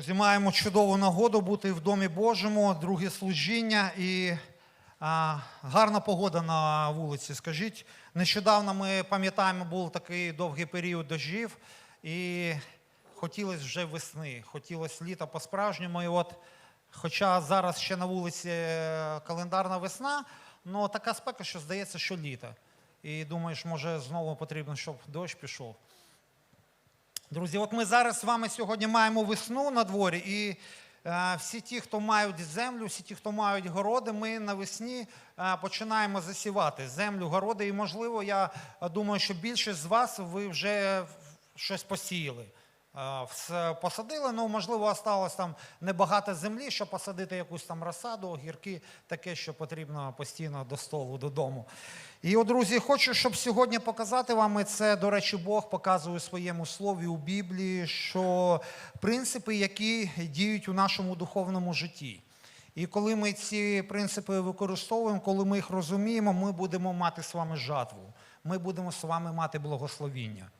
Друзі, маємо чудову нагоду бути в Домі Божому, друге служіння і а, гарна погода на вулиці. Скажіть, нещодавно ми пам'ятаємо, був такий довгий період дощів, і хотілося вже весни, хотілося літа по-справжньому. І от, хоча зараз ще на вулиці е, календарна весна, але така спека, що здається, що літо. І думаєш, може знову потрібно, щоб дощ пішов. Друзі, от ми зараз з вами сьогодні маємо весну на дворі, і е, всі ті, хто мають землю, всі ті, хто мають городи, ми навесні е, починаємо засівати землю, городи. І, можливо, я думаю, що більшість з вас ви вже щось посіяли. Е, все посадили, ну можливо, осталось там небагато землі, щоб посадити якусь там розсаду, огірки, таке, що потрібно постійно до столу, додому. І, от, друзі, хочу, щоб сьогодні показати вам, і це, до речі, Бог показує у своєму слові у Біблії, що принципи, які діють у нашому духовному житті. І коли ми ці принципи використовуємо, коли ми їх розуміємо, ми будемо мати з вами жатву. Ми будемо з вами мати благословіння.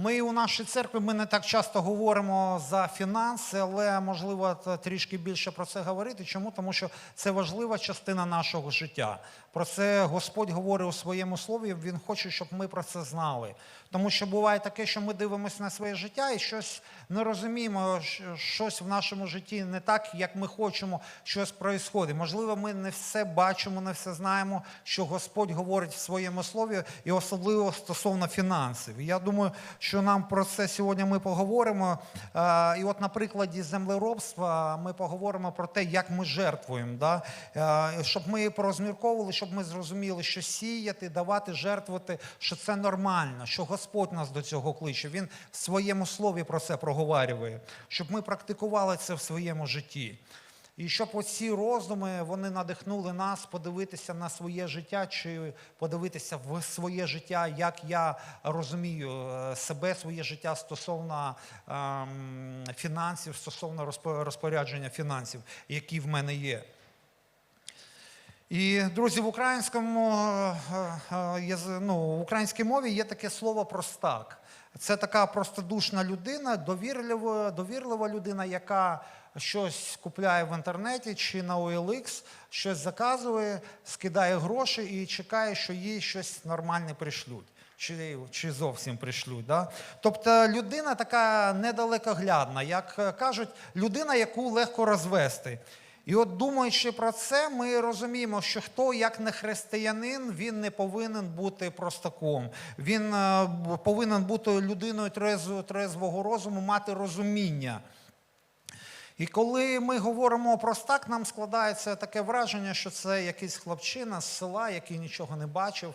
Ми у нашій церкві ми не так часто говоримо за фінанси, але можливо трішки більше про це говорити. Чому? Тому що це важлива частина нашого життя. Про це Господь говорить у своєму слові. Він хоче, щоб ми про це знали. Тому що буває таке, що ми дивимося на своє життя і щось не розуміємо, щось в нашому житті не так, як ми хочемо, щось проїсходить. Можливо, ми не все бачимо, не все знаємо, що Господь говорить в своєму слові, і особливо стосовно фінансів. Я думаю, що нам про це сьогодні ми поговоримо. Е, І от на прикладі землеробства ми поговоримо про те, як ми жертвуємо, да? Е, щоб ми порозмірковували, щоб ми зрозуміли, що сіяти, давати, жертвувати, що це нормально, що Господь нас до цього кличе. Він в своєму слові про це проговарює, щоб ми практикували це в своєму житті. І щоб оці роздуми вони надихнули нас подивитися на своє життя, чи подивитися в своє життя, як я розумію е, себе, своє життя стосовно ем, фінансів, стосовно розпорядження фінансів, які в мене є. І, друзі, в українському е, е, ну, в українській мові є таке слово простак. Це така простодушна людина, довірлива, довірлива людина, яка щось купляє в інтернеті чи на OLX, щось заказує, скидає гроші і чекає, що їй щось нормальне пришлють. Чи, чи зовсім пришлють. Да? Тобто людина така недалекоглядна, як е, кажуть, людина, яку легко розвести. І от думаючи про це, ми розуміємо, що хто як не християнин, він не повинен бути простаком. Він е, повинен бути людиною трезв- трезвого розуму, мати розуміння. І коли ми говоримо про простак, нам складається таке враження, що це якийсь хлопчина з села, який нічого не бачив,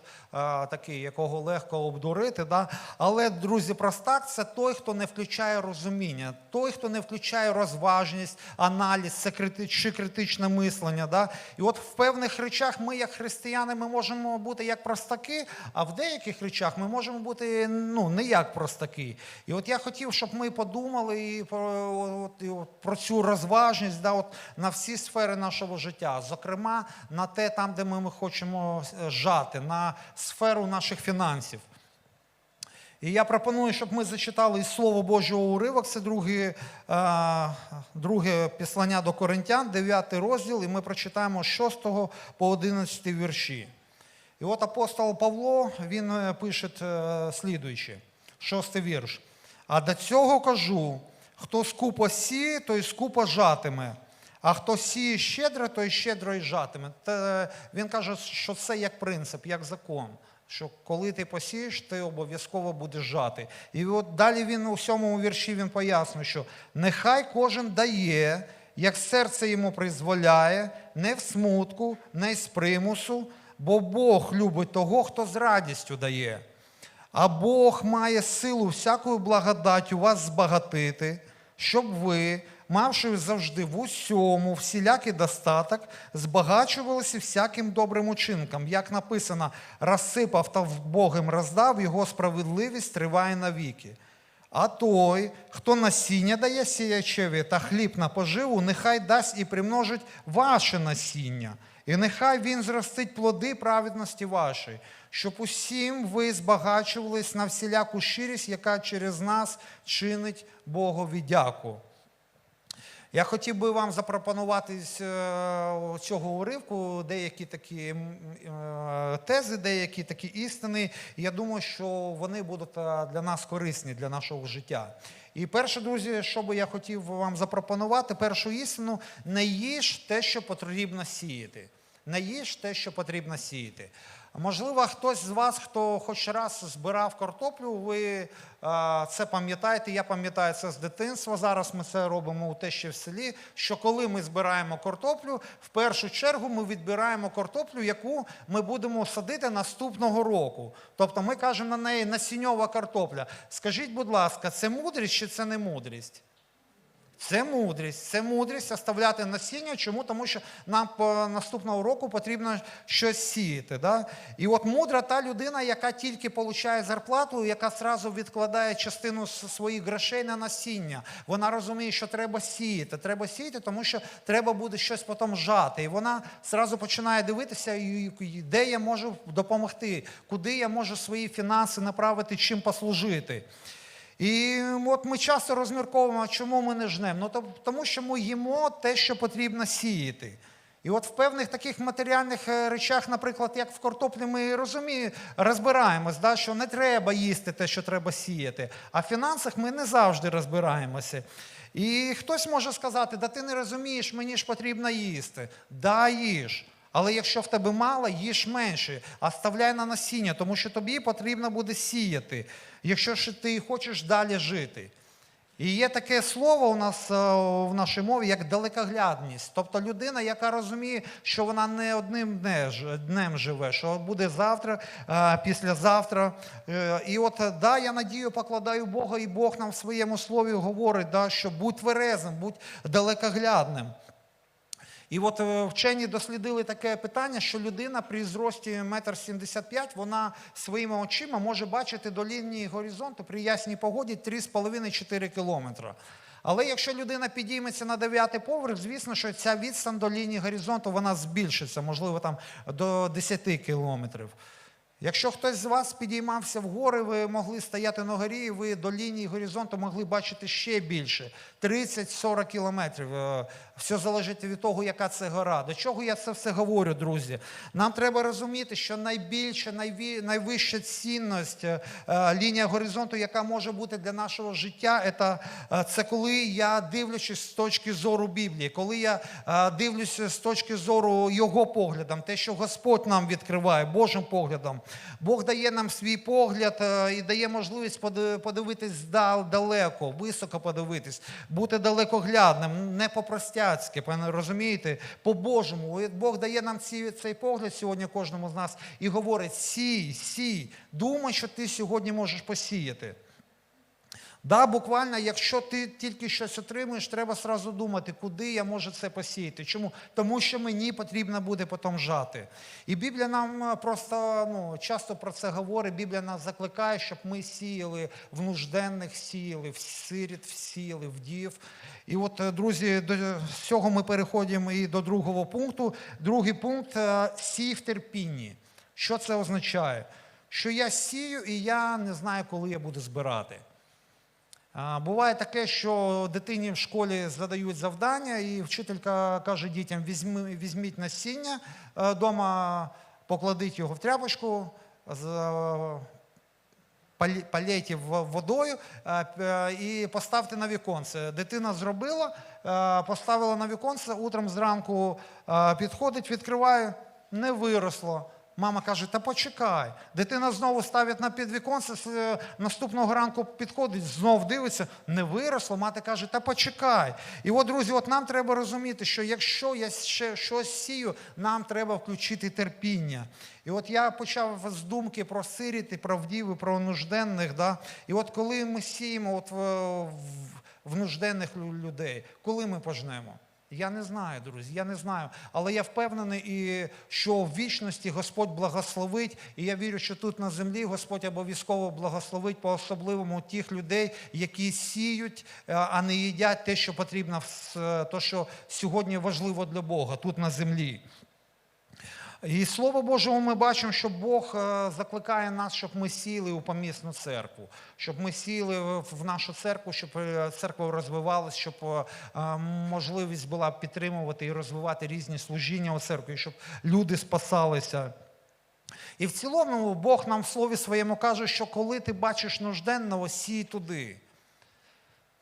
такий, якого легко обдурити. Да? Але, друзі, простак це той, хто не включає розуміння, той, хто не включає розважність, аналіз, це крити, критичне мислення. Да? І от в певних речах ми, як християни, ми можемо бути як простаки, а в деяких речах ми можемо бути ну, не як простаки. І от я хотів, щоб ми подумали і про, і про цю розважність да, от, на всі сфери нашого життя, зокрема на те, там, де ми, ми хочемо е, жати, на сферу наших фінансів. І я пропоную, щоб ми зачитали із Слово Божого уривок, це друге, друге післання до Коринтян, 9 розділ, і ми прочитаємо з 6 по 11 вірші. І от апостол Павло, він е, пише е, слідуюче, шостий вірш. А до цього кажу, хто скупо сіє, той скупо жатиме, а хто сіє щедро, той щедро й жатиме. Та він каже, що це як принцип, як закон. Що коли ти посієш, ти обов'язково будеш жати. І от далі він у сьомому вірші він пояснює, що нехай кожен дає, як серце йому призволяє, не в смутку, не з примусу, бо Бог любить того, хто з радістю дає. А Бог має силу всякою благодаттю вас збагатити, щоб ви, мавши завжди в усьому всілякий достаток, збагачувалися всяким добрим учинком. Як написано, розсипав та в Богом роздав, його справедливість триває навіки. А той, хто насіння дає сіячеві та хліб на поживу, нехай дасть і примножить ваше насіння, І нехай він зростить плоди праведності вашої, щоб усім ви збагачувались на всіляку щирість, яка через нас чинить Богові дяку. Я хотів би вам запропонувати з е, цього уривку деякі такі е, тези, деякі такі істини. Я думаю, що вони будуть е, для нас корисні, для нашого життя. І перше, друзі, що би я хотів вам запропонувати, першу істину не їж те, що потрібно сіяти. Не їж те, що потрібно сіяти. Можливо, хтось з вас, хто хоч раз збирав картоплю, ви це пам'ятаєте. Я пам'ятаю це з дитинства. Зараз ми це робимо у те, що в селі. Що коли ми збираємо картоплю, в першу чергу ми відбираємо картоплю, яку ми будемо садити наступного року. Тобто ми кажемо на неї насіньова картопля. Скажіть, будь ласка, це мудрість чи це не мудрість? Це мудрість, це мудрість оставляти насіння. Чому? Тому що нам по наступного року потрібно щось сіяти. Да? І от мудра та людина, яка тільки отримує зарплату, яка зразу відкладає частину своїх грошей на насіння. Вона розуміє, що треба сіяти. Треба сіяти, тому що треба буде щось потім жати. І вона зразу починає дивитися, де я можу допомогти, куди я можу свої фінанси направити, чим послужити. І от ми часто розмірковуємо, чому ми не жнемо. Ну, то- тому що ми їмо те, що потрібно сіяти. І от в певних таких матеріальних е, речах, наприклад, як в картоплі, ми розуміємо, розбираємось, да, що не треба їсти те, що треба сіяти. А в фінансах ми не завжди розбираємося. І хтось може сказати, да ти не розумієш, мені ж потрібно їсти. Да, їж. Але якщо в тебе мало, їж менше, а ставляй на насіння, тому що тобі потрібно буде сіяти, якщо ж ти хочеш далі жити. І є таке слово у нас е, в нашій мові, як далекоглядність. Тобто людина, яка розуміє, що вона не одним днем живе, що буде завтра, е, післязавтра. Е, І от да, я надію покладаю Бога, і Бог нам в своєму слові говорить, да, що будь тверезим, будь далекоглядним. І от е, вчені дослідили таке питання, що людина при зрості 1,75 м, вона своїми очима може бачити до лінії горизонту при ясній погоді 3,5-4 кілометра. Але якщо людина підійметься на дев'ятий поверх, звісно, що ця відстань до лінії горизонту вона збільшиться, можливо, там до 10 кілометрів. Якщо хтось з вас підіймався в гори, ви могли стояти на горі, і ви до лінії горизонту могли бачити ще більше 30-40 кілометрів. Е, Все залежить від того, яка це гора. До чого я це все говорю, друзі? Нам треба розуміти, що найбільша, найві- найвища цінність е, е, лінія горизонту, яка може бути для нашого життя, це, коли я дивлячись з точки зору Біблії, коли я дивлюся з точки зору його поглядом, те, що Господь нам відкриває, Божим поглядом. Бог дає нам свій погляд е, і дає можливість подивитись здал, далеко, високо подивитись, бути далекоглядним, не по-простяцьки, розумієте, по-божому. Бог дає нам ці, цей погляд сьогодні кожному з нас і говорить: сій, сій, думай, що ти сьогодні можеш посіяти. Да, буквально, якщо ти тільки щось отримуєш, треба сразу думати, куди я можу це посіяти. Чому? Тому що мені потрібно буде потім жати. І Біблія нам е, просто ну, часто про це говорить. Біблія нас закликає, щоб ми сіяли в нужденних, сіяли, в сиріт сіяли, в дів. І от, е, друзі, до цього ми переходимо і до другого пункту. Другий пункт е, сій в терпінні. Що це означає? Що я сію і я не знаю, коли я буду збирати. Буває таке, що дитині в школі задають завдання, і вчителька каже дітям: візьміть насіння вдома, покладіть його в тряпочку, полейте в- водою е, і поставте на віконце. Дитина зробила, е, поставила на віконце, утром зранку е, підходить, відкриває, не виросло. Мама каже, та почекай. Дитина знову ставить на підвіконце, е, наступного ранку підходить, знов дивиться, не виросло. Мати каже, та почекай. І от, друзі, от нам треба розуміти, що якщо я ще щось сію, нам треба включити терпіння. І от я почав з думки про сиріт, і про вдів, і про нужденних. Да? І от коли ми сіємо от в, в, в нужденних людей, коли ми пожнемо? Я не знаю, друзі, я не знаю. Але я впевнений, і що в вічності Господь благословить, і я вірю, що тут на землі Господь обов'язково благословить по-особливому тих людей, які сіють, е, а не їдять те, що потрібно, то, що сьогодні важливо для Бога тут на землі. І слово Божого ми бачимо, що Бог е, закликає нас, щоб ми сіли у помісну церкву, щоб ми сіли в нашу церкву, щоб е, церква розвивалась, щоб е, можливість була підтримувати і розвивати різні служіння у церкві, щоб люди спасалися. І в цілому Бог нам в слові своєму каже, що коли ти бачиш нужденного, сій туди.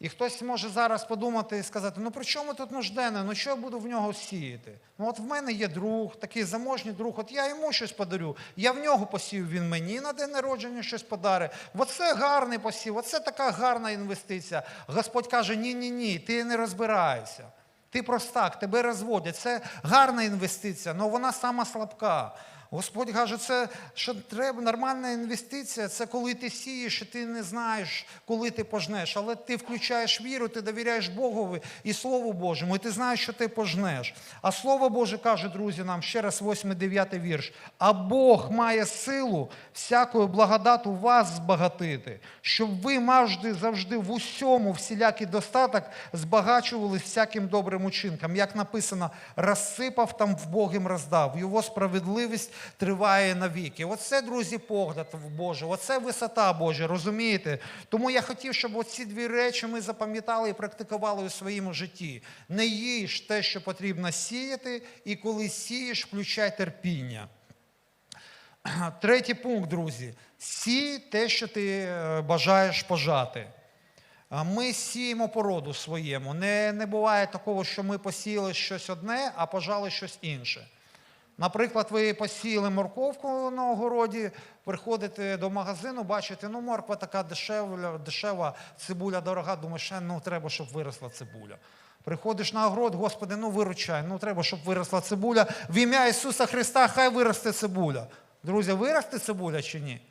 І хтось може зараз подумати і сказати: ну при чому тут нужденне? Ну що я буду в нього сіяти? Ну от в мене є друг, такий заможній друг, от я йому щось подарю. Я в нього посів, він мені на день народження щось подарить. Оце гарний посів, оце така гарна інвестиція. Господь каже: ні, ні, ні, ти не розбираєшся. Ти простак, тебе розводять. Це гарна інвестиція, але вона сама слабка. Господь каже, це що треба нормальна інвестиція, це коли ти сієш, і ти не знаєш, коли ти пожнеш. Але ти включаєш віру, ти довіряєш Богові і Слову Божому, і ти знаєш, що ти пожнеш. А Слово Боже каже, друзі, нам ще раз 8-9 вірш. А Бог має силу всякою благодату вас збагатити, щоб ви завжди, завжди в усьому всілякий достаток збагачувались всяким добрим учинкам. Як написано, розсипав там в Богим роздав. Його справедливість триває навіки. Оце, друзі, погляд в Божий, оце висота Божа, розумієте? Тому я хотів, щоб оці дві речі ми запам'ятали і практикували у своєму житті. Не їж те, що потрібно сіяти, і коли сієш, включай терпіння. Третій пункт, друзі. Сій те, що ти е, бажаєш пожати. Ми сіємо породу своєму. Не, не буває такого, що ми посіяли щось одне, а пожали щось інше. Наприклад, ви посіяли морковку на огороді, приходите до магазину, бачите, ну морква така дешева, дешева, цибуля дорога, думаєш, «Ще, ну треба, щоб виросла цибуля. Приходиш на огород, Господи, ну виручай, ну треба, щоб виросла цибуля. В ім'я Ісуса Христа хай виросте цибуля. Друзі, виросте цибуля чи ні?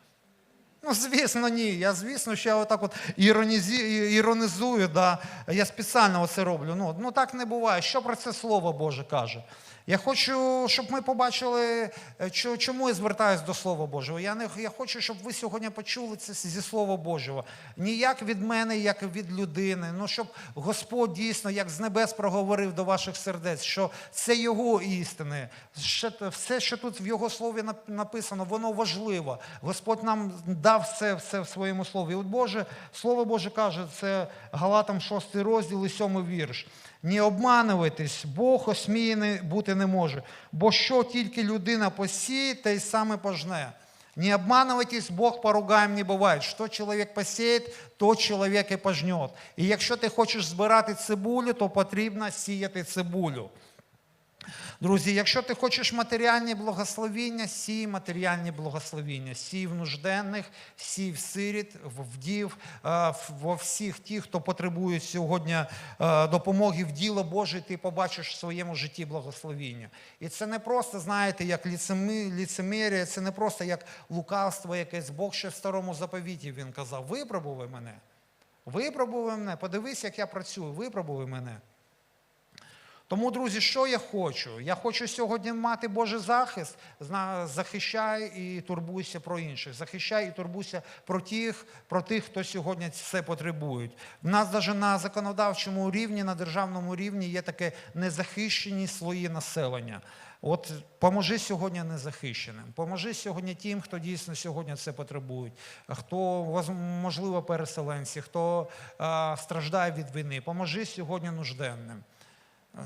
Ну, звісно, ні. Я, звісно, ще отак от іронізі, іронізую, да. я спеціально це роблю. Ну, ну так не буває. Що про це Слово Боже каже? Я хочу, щоб ми побачили, е, чому я звертаюся до Слова Божого. Я, не, я хочу, щоб ви сьогодні почули це зі Слова Божого. Не як від мене, як від людини. Ну, щоб Господь дійсно, як з небес проговорив до ваших сердець, що це Його істини. Все, що тут в Його слові написано, воно важливо. Господь нам дав все, все в своєму слові. От Боже, Слово Боже каже, це Галатам 6 розділ і 7 вірш. Не обманюйтесь, Бог осміяний бути не може. Бо що тільки людина посіє, те й саме пожне. Не обманывайтесь, Бог поругаем не буває. Що чоловік посіє, то чоловік і пожнет. І якщо ти хочеш збирати цибулю, то потрібно сіяти цибулю. Друзі, якщо ти хочеш матеріальні благословіння, сій матеріальні благословіння, сій в нужденних, сій в сиріт, в вдів, е, во всіх тих, хто потребує сьогодні е, допомоги в діло Боже, ти побачиш в своєму житті благословіння. І це не просто, знаєте, як ліцемі- ліцемірія, це не просто як лукавство якесь. Бог ще в старому заповіті він казав: випробуй мене. Випробуй мене, подивись, як я працюю, випробуй мене. Тому, друзі, що я хочу? Я хочу сьогодні мати Божий захист. Захищай і турбуйся про інших. Захищай і турбуйся про тих, про тих, хто сьогодні це потребують. В нас навіть на законодавчому рівні, на державному рівні є таке незахищені слої населення. От поможи сьогодні незахищеним, поможи сьогодні тим, хто дійсно сьогодні це потребують, хто можливо переселенці, хто а, страждає від війни. Поможи сьогодні нужденним.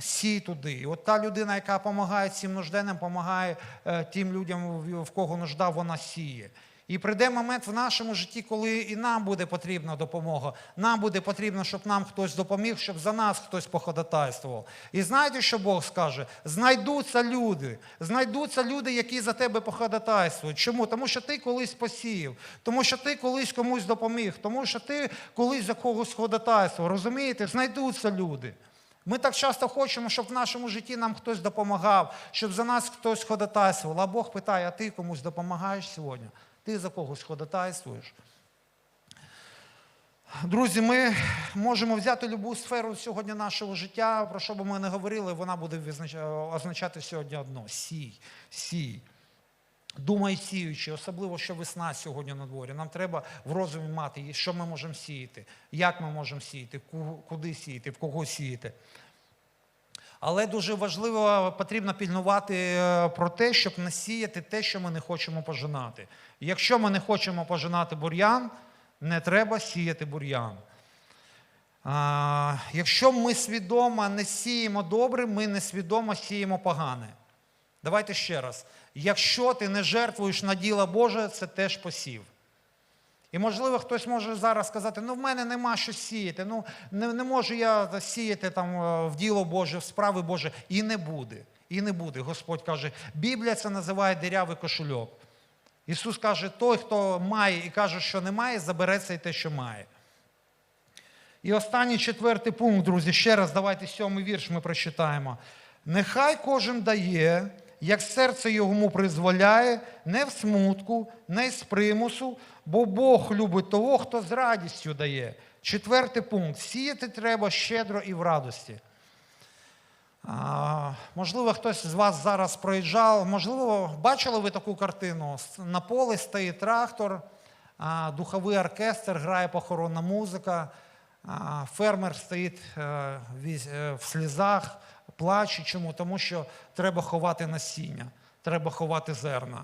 Сій туди. І от та людина, яка допомагає цим нужденним, допомагає е, тим людям, в- кого нужда, вона сіє. І прийде момент в нашому житті, коли і нам буде потрібна допомога. Нам буде потрібно, щоб нам хтось допоміг, щоб за нас хтось походатайствував. І знаєте, що Бог скаже? Знайдуться люди, знайдуться люди, які за тебе походатайствують. Чому? Тому що ти колись посіяв, тому що ти колись комусь допоміг, тому що ти колись за когось ходатайствував. Розумієте? Знайдуться люди. Ми так часто хочемо, щоб в нашому житті нам хтось допомагав, щоб за нас хтось ходатайствував. А Бог питає, а ти комусь допомагаєш сьогодні? Ти за когось ходатайствуєш? Друзі, ми можемо взяти будь-яку сферу сьогодні нашого життя, про що би ми не говорили, вона буде означати сьогодні одно: сій, сій. Думай сіючи, особливо, що весна сьогодні на дворі. Нам треба в розумі мати, що ми можемо сіяти, як ми можемо сіяти, куди сіяти, в кого сіяти. Але дуже важливо, потрібно пільнувати е, про те, щоб не те, що ми не хочемо пожинати. Якщо ми не хочемо пожинати бур'ян, не треба сіяти бур'ян. Якщо ми свідомо не сіємо добре, ми несвідомо сіємо погане. Давайте ще раз. Якщо ти не жертвуєш на діло Боже, це теж посів. І можливо, хтось може зараз сказати, ну в мене нема що сіяти, ну не, не можу я сіяти там е, в діло Боже, в справи Боже. І не буде. І не буде. Господь каже, Біблія це називає дирявий кошельок. Ісус каже, той, хто має і каже, що не має, забереться і те, що має. І останній четвертий пункт, друзі, ще раз давайте сьомий вірш ми прочитаємо. Нехай кожен дає, як серце йому призволяє, не в смутку, не з примусу, бо Бог любить того, хто з радістю дає. Четвертий пункт. Сіяти треба щедро і в радості. А, можливо, хтось з вас зараз проїжджав, можливо, бачили ви таку картину. На полі стоїть трактор, а, духовий оркестр, грає похоронна музика, а, фермер стоїть е, віз- е, в слізах, плаче. Чому? Тому що треба ховати насіння, треба ховати зерна.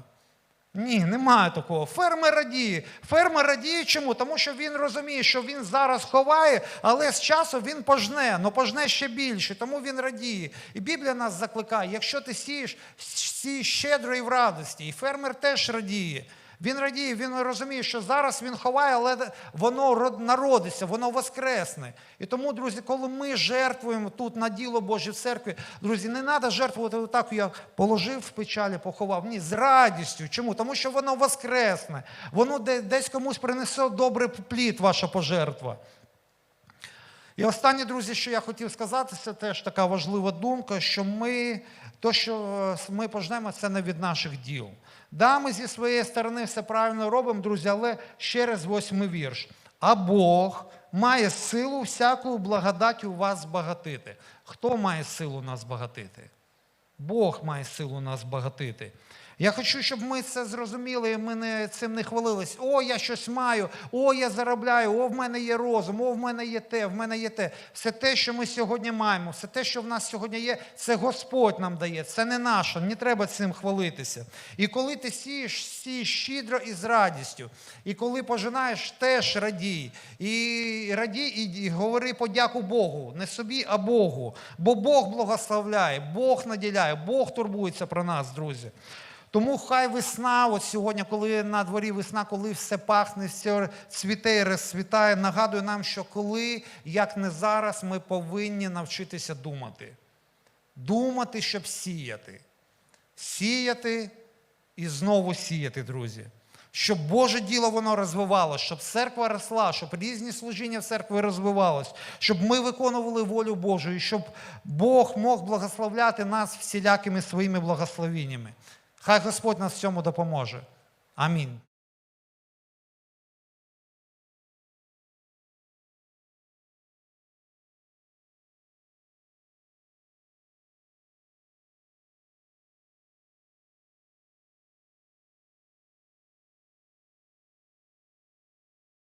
Ні, немає такого. Фермер радіє. Фермер радіє чому? Тому що він розуміє, що він зараз ховає, але з часу він пожне, але пожне ще більше, тому він радіє. І Біблія нас закликає, якщо ти сієш, сій щедро і в радості. І фермер теж радіє. Він радіє, він розуміє, що зараз він ховає, але воно народиться, воно воскресне. І тому, друзі, коли ми жертвуємо тут на діло Боже в церкві, друзі, не треба жертвувати отак, я положив в печалі, поховав. Ні, з радістю. Чому? Тому що воно воскресне, воно десь комусь принесе добрий плід, ваша пожертва. І останнє, друзі, що я хотів сказати, це теж така важлива думка, що ми, то, що е, ми пожнемо, це не від наших діл. Да, ми зі своєї сторони все правильно робимо, друзі, але ще раз восьмий вірш. А Бог має силу всяку благодать у вас збагатити. Хто має силу нас збагатити? Бог має силу нас багатити. Я хочу, щоб ми це зрозуміли, і ми не, цим не хвалились. О, я щось маю, о, я заробляю, о, в мене є розум, о, в мене є те, в мене є те. Все те, що ми сьогодні маємо, все те, що в нас сьогодні є, це Господь нам дає, це не наше, не треба цим хвалитися. І коли ти сієш, сієш щедро і з радістю. І коли пожинаєш, теж радій. І радій, і, говори подяку Богу, не собі, а Богу. Бо Бог благословляє, Бог наділяє, Бог турбується про нас, друзі. Тому хай весна, от сьогодні, коли на дворі весна, коли все пахне, все цвіте і розцвітає, нагадує нам, що коли, як не зараз, ми повинні навчитися думати. Думати, щоб сіяти. Сіяти і знову сіяти, друзі. Щоб Боже діло воно розвивалося, щоб церква росла, щоб різні служіння в церкві розвивалось, щоб ми виконували волю Божу, і щоб Бог мог благословляти нас всілякими своїми благословіннями. Хай Господь нас в цьому допоможе. Амінь.